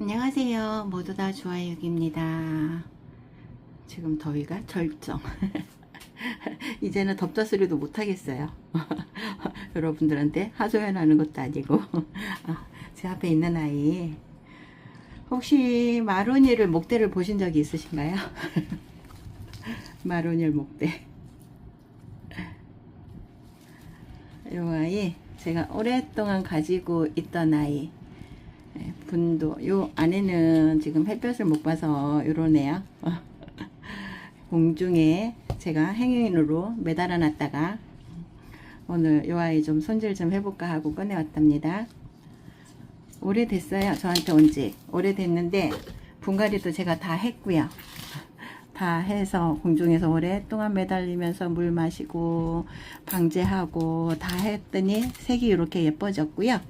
안녕하세요. 모두 다 좋아요입니다. 지금 더위가 절정. 이제는 덥다 소리도 못 하겠어요. 여러분들한테 하소연하는 것도 아니고. 아, 제 앞에 있는 아이. 혹시 마로니를 목대를 보신 적이 있으신가요? 마로니를 목대. 이 아이 제가 오랫동안 가지고 있던 아이. 네, 분도 요 안에는 지금 햇볕을 못 봐서 요러네요. 공중에 제가 행인으로 매달아 놨다가 오늘 요 아이 좀 손질 좀 해볼까 하고 꺼내왔답니다. 오래됐어요 저한테 온지. 오래됐는데 분갈이도 제가 다 했고요. 다 해서 공중에서 오랫동안 매달리면서 물 마시고 방제하고 다 했더니 색이 이렇게 예뻐졌고요.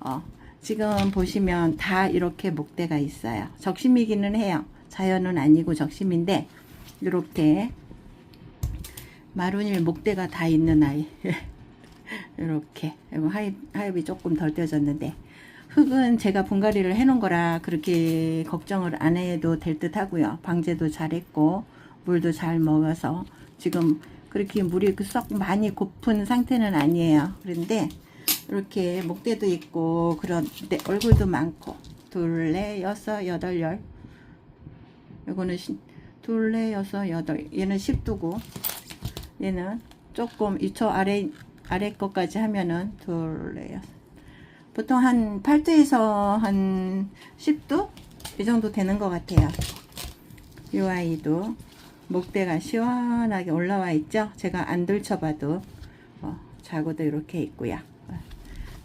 어, 지금 보시면 다 이렇게 목대가 있어요. 적심이기는 해요. 자연은 아니고 적심인데 이렇게 마루닐 목대가 다 있는 아이 이렇게 하엽, 하엽이 조금 덜 떼졌는데 흙은 제가 분갈이를 해 놓은 거라 그렇게 걱정을 안 해도 될 듯 하고요. 방제도 잘했고 물도 잘 먹어서 지금 그렇게 물이 썩 많이 고픈 상태는 아니에요. 그런데 이렇게 목대도 있고 그런데 얼굴도 많고. 둘레 여섯 여덟 열. 이거는 둘레 여섯 여덟. 얘는 10두고 얘는 조금 2초 아래 아래 것까지 하면은 둘레 여섯. 보통 한 8두에서 한 10두? 이 정도 되는 것 같아요. 이 아이도 목대가 시원하게 올라와 있죠? 제가 안 들쳐봐도 어, 자고도 이렇게 있고요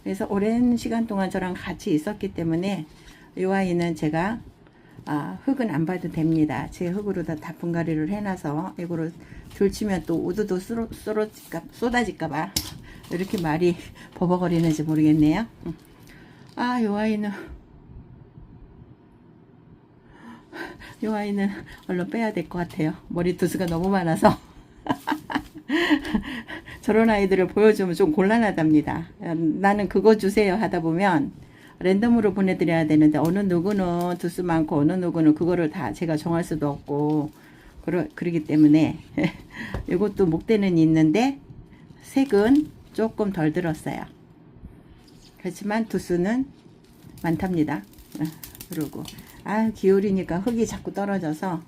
그래서 오랜 시간 동안 저랑 같이 있었기 때문에 이 아이는 제가 아, 흙은 안 봐도 됩니다. 제 흙으로 다, 다 분갈이를 해놔서 이거로 들치면 또 우두도 쏟아, 쏟아질까, 쏟아질까봐 이렇게 말이 버벅거리는지 모르겠네요. 아, 이 아이는 이 아이는 얼른 빼야 될 것 같아요. 머리 두수가 너무 많아서 저런 아이들을 보여주면 좀 곤란하답니다. 나는 그거 주세요 하다 보면 랜덤으로 보내드려야 되는데 어느 누구는 두수 많고 어느 누구는 그거를 다 제가 정할 수도 없고 그러, 그러기 때문에 이것도 목대는 있는데 색은 조금 덜 들었어요. 그렇지만 두수는 많답니다. 어, 그리고 아 기울이니까 흙이 자꾸 떨어져서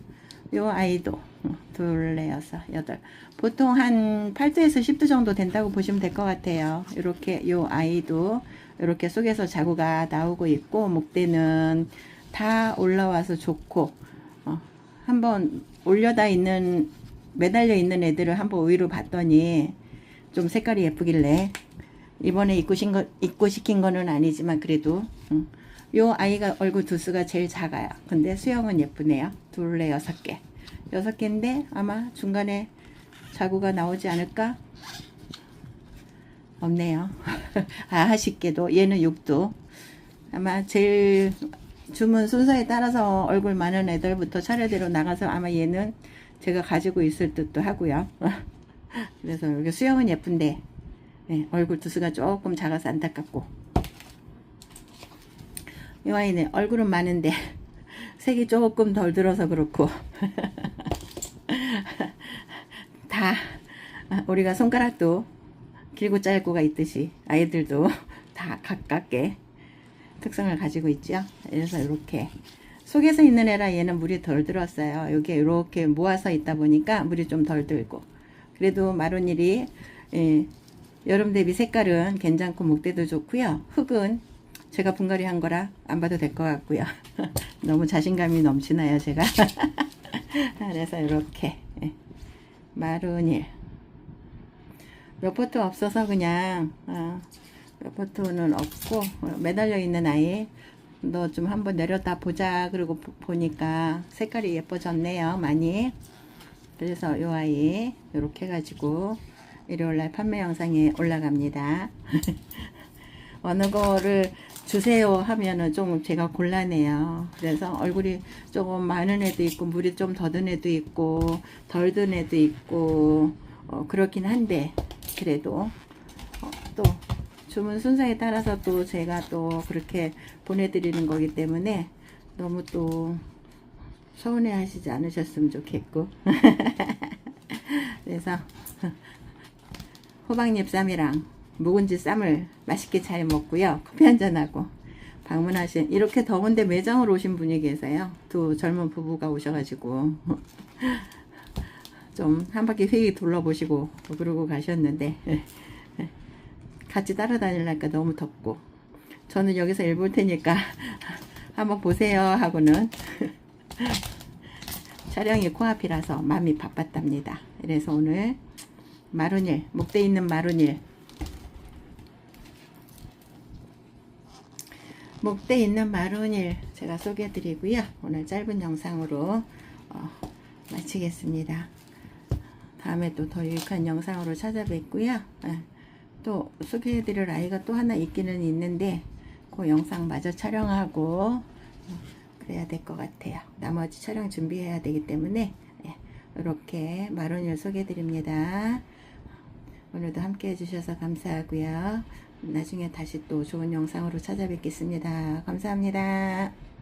요 아이도 둘, 넷, 여섯, 여덟. 보통 한 8도에서 10도 정도 된다고 보시면 될 것 같아요. 이렇게 요 아이도 이렇게 속에서 자구가 나오고 있고 목대는 다 올라와서 좋고 어, 한번 올려다 있는 매달려 있는 애들을 한번 위로 봤더니 좀 색깔이 예쁘길래 이번에 입고, 거, 입고 시킨 거는 아니지만 그래도 음, 요 아이가 얼굴 두수가 제일 작아요. 근데 수영은 예쁘네요. 둘레 여섯 개. 여섯 개인데 아마 중간에 자구가 나오지 않을까? 없네요. 아, 아쉽게도 얘는 6도. 아마 제일 주문 순서에 따라서 얼굴 많은 애들부터 차례대로 나가서 아마 얘는 제가 가지고 있을 듯도 하고요. 그래서 여기 수영은 예쁜데 네, 얼굴 두수가 조금 작아서 안타깝고 이 아이는 얼굴은 많은데 색이 조금 덜 들어서 그렇고 다 우리가 손가락도 길고 짧고가 있듯이 아이들도 다 가깝게 특성을 가지고 있죠. 그래서 이렇게 속에서 있는 애라 얘는 물이 덜 들었어요. 여기 이렇게 모아서 있다 보니까 물이 좀 덜 들고 그래도 마로닐이 예, 여름 대비 색깔은 괜찮고 목대도 좋고요. 흙은 제가 분갈이 한 거라 안 봐도 될 것 같고요. 너무 자신감이 넘치나요, 제가? 그래서 이렇게 예. 마루닐 몇 포트 없어서 그냥 어, 몇 포트는 없고 어, 매달려 있는 아이 너 좀 한번 내렸다 보자. 그리고 보, 보니까 색깔이 예뻐졌네요 많이. 그래서 요 아이 이렇게 해가지고 일요일날 판매 영상에 올라갑니다. 어느 거를 주세요 하면은 좀 제가 곤란해요. 그래서 얼굴이 조금 많은 애도 있고 물이 좀 더 든 애도 있고 덜 든 애도 있고 어, 그렇긴 한데 그래도 어, 또 주문 순서에 따라서 또 제가 또 그렇게 보내드리는 거기 때문에 너무 또 서운해 하시지 않으셨으면 좋겠고. 그래서 호박잎 쌈이랑 묵은지 쌈을 맛있게 잘 먹고요. 커피 한잔하고 방문하신 이렇게 더운데 매장으로 오신 분이 계세요. 두 젊은 부부가 오셔가지고 좀 한 바퀴 휙 둘러보시고 그러고 가셨는데 같이 따라다니려니까 너무 덥고 저는 여기서 일볼 테니까 한번 보세요 하고는 촬영이 코앞이라서 마음이 바빴답니다. 그래서 오늘 마룬일 목대 있는 마룬일 목대 있는 마룬일 제가 소개해 드리고요. 오늘 짧은 영상으로 어, 마치겠습니다. 다음에 또 더 유익한 영상으로 찾아뵙고요. 예, 또 소개해드릴 아이가 또 하나 있기는 있는데 그 영상 마저 촬영하고 어, 그래야 될 것 같아요. 나머지 촬영 준비해야 되기 때문에 예, 이렇게 마룬일 소개해드립니다. 오늘도 함께 해주셔서 감사하고요. 나중에 다시 또 좋은 영상으로 찾아뵙겠습니다. 감사합니다.